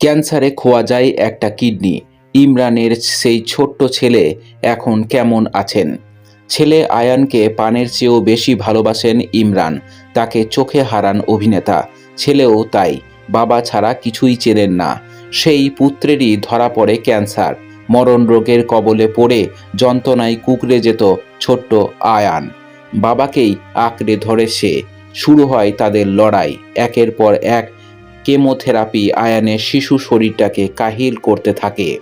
ক্যান্সারে খোয়া যায় একটা কিডনি। ইমরানের সেই ছোট্ট ছেলে এখন কেমন আছেন? ছেলে আয়ানকে পানের চেয়েও বেশি ভালোবাসেন ইমরান। তাকে চোখে হারান অভিনেতা। ছেলেও তাই। বাবা ছাড়া কিছুই চেনেন না। সেই পুত্রেরই ধরা পড়ে ক্যান্সার। মরণ রোগের কবলে পড়ে যন্ত্রণায় কুকড়ে যেত ছোট্ট আয়ান। বাবাকেই আঁকড়ে ধরে সে। শুরু হয় তাদের লড়াই। একের পর এক কেমোথেরাপি আয়ানের শিশু শরীরটাকে কাহিল করতে থাকে।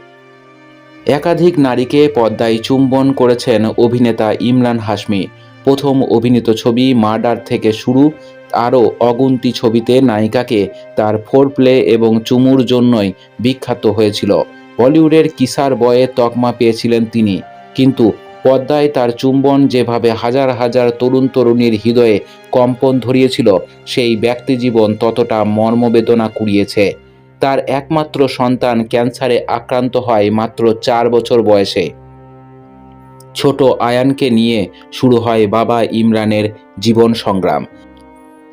একাধিক নারীকে পদ্মায় চুম্বন করেছেন অভিনেতা ইমরান হাশমি। প্রথম অভিনীত ছবি মার্ডার থেকে শুরু, আরও অগুন্তি ছবিতে নায়িকাকে তার ফোর প্লে এবং চুমুর জন্যই বিখ্যাত হয়েছিল। বলিউডের কিসার বয়ে তকমা পেয়েছিলেন তিনি। কিন্তু পর্দায় তার চুম্বন যেভাবে হাজার হাজার তরুণ তরুণীর হৃদয়ে কম্পন ধরিয়েছিল, সেই ব্যক্তিজীবন ততটা মর্মবেদনা কুড়িয়েছে। তার একমাত্র সন্তান ক্যান্সারে আক্রান্ত হয় মাত্র চার বছর বয়সে। ছোট আয়ানকে নিয়ে শুরু হয় বাবা ইমরানের জীবন সংগ্রাম।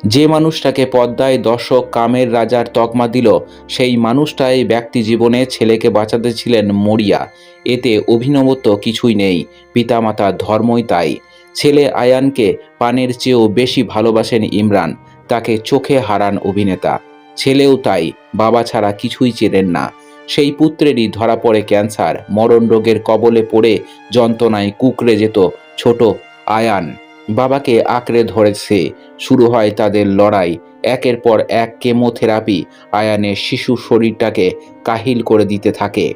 যে মানুষটাকে পদ্মায় দর্শক কামের রাজার তকমা দিল, সেই মানুষটাই ব্যক্তি জীবনে ছেলেকে বাঁচাতে ছিলেন মরিয়া। এতে অভিনবত্ব কিছুই নেই পিতামাতার ধর্মই তাই। ছেলে আয়ানকে পানের চেয়েও বেশি ভালোবাসেন ইমরান, তাকে চোখে হারান অভিনেতা। ছেলেও তাই, বাবা ছাড়া কিছুই চেনেন না। সেই পুত্রেরই ধরা পড়ে ক্যান্সার মরণ রোগের কবলে পড়ে যন্ত্রণায় কুকড়ে যেত ছোট আয়ান। বাবাকে আঁকড়ে ধরেছে। শুরু হয় তাদের লড়াই। একের পর এক কেমোথেরাপি আয়ানের শিশু শরীরটাকে কাহিল করে দিতে থাকে।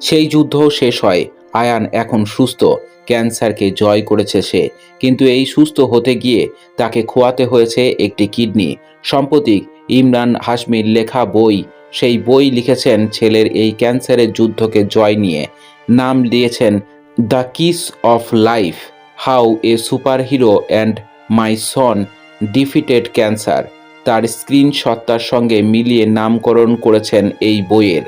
সেই যুদ্ধ শেষ হয়। আয়ান এখন সুস্থ। ক্যান্সারকে জয় করেছে সে। কিন্তু এই সুস্থ হতে গিয়ে তাকে খোয়াতে হয়েছে একটি কিডনি। সম্প্রতি ইমরান হাশমির লেখা বই, সেই বই লিখেছেন ছেলের এই ক্যান্সারের যুদ্ধকে জয় নিয়ে। নাম দিয়েছেন the kiss of life. How a superhero and my son defeated cancer. তার স্ক্রিন সত্তার সঙ্গে মিলিয়ে নামকরণ করেছেন এই বইয়ের।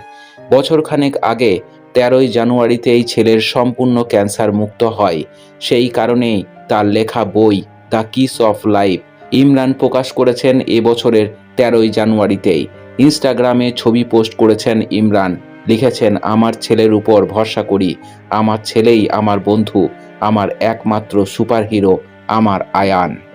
বছরখানেক আগে, তেরোই জানুয়ারিতে এই ছেলের সম্পূর্ণ ক্যান্সার মুক্ত হয়। সেই কারণেই তার লেখা বই the kiss of life Imran প্রকাশ করেছেন এবছরের তেরোই জানুয়ারিতেই। ইনস্টাগ্রামে ছবি পোস্ট করেছেন ইমরান। লিখেছেন, আমার ছেলের উপর ভরসা করি। আমার ছেলেই আমার বন্ধু। আমার একমাত্র সুপারহিরো আমার আয়ান।